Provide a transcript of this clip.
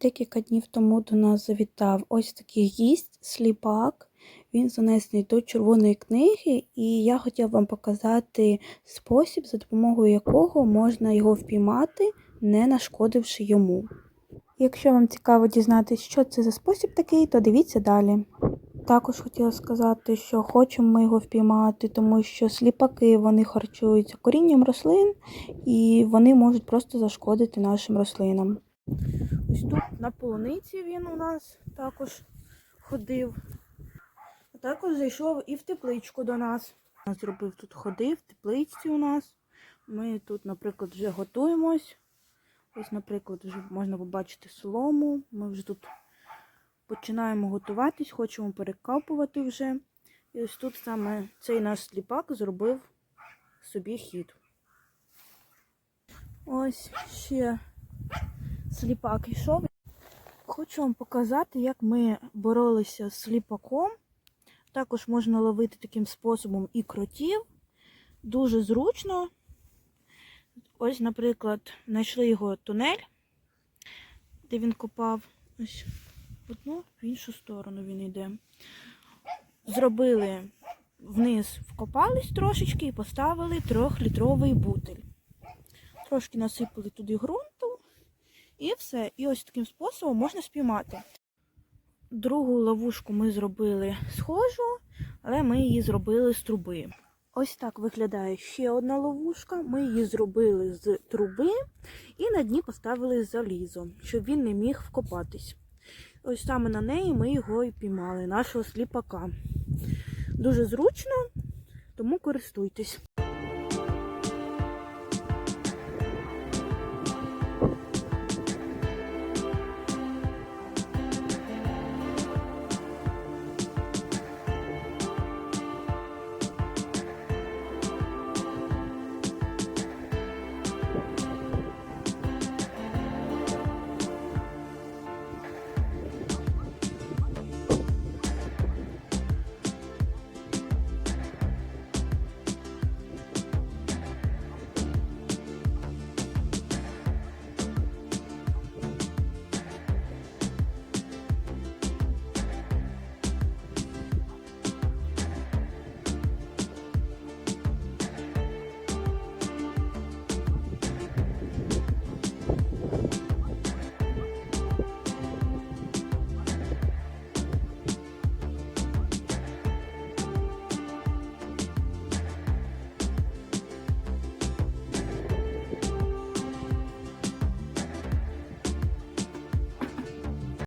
Декілька днів тому до нас завітав ось такий гість, сліпак. Він занесений до червоної книги, і я хотіла вам показати спосіб, за допомогою якого можна його впіймати, не нашкодивши йому. Якщо вам цікаво дізнатися, що це за спосіб такий, то дивіться далі. Також хотіла сказати, що хочемо ми його впіймати, тому що сліпаки вони харчуються корінням рослин і вони можуть просто зашкодити нашим рослинам. Ось тут на полуниці він у нас також ходив. А також зайшов і в тепличку до нас. Зробив тут ходи в тепличці у нас. Ми тут, наприклад, вже готуємось. Ось, наприклад, вже можна побачити солому. Ми вже тут починаємо готуватись, хочемо перекапувати вже. І ось тут саме цей наш сліпак зробив собі хід. Ось ще сліпак йшов. Хочу вам показати, як ми боролися з сліпаком. Також можна ловити таким способом і кротів. Дуже зручно. Ось, наприклад, знайшли його тунель, де він копав. Ось в одну, в іншу сторону він йде. Зробили вниз, вкопались трошечки і поставили трьохлітровий бутиль. Трошки насипали туди ґрунту і все. І ось таким способом можна спіймати. Другу ловушку ми зробили схожу, але ми її зробили з труби. Ось так виглядає ще одна ловушка. Ми її зробили з труби і на дні поставили залізо, щоб він не міг вкопатись. Ось саме на неї ми його і піймали, нашого сліпака. Дуже зручно, тому користуйтесь.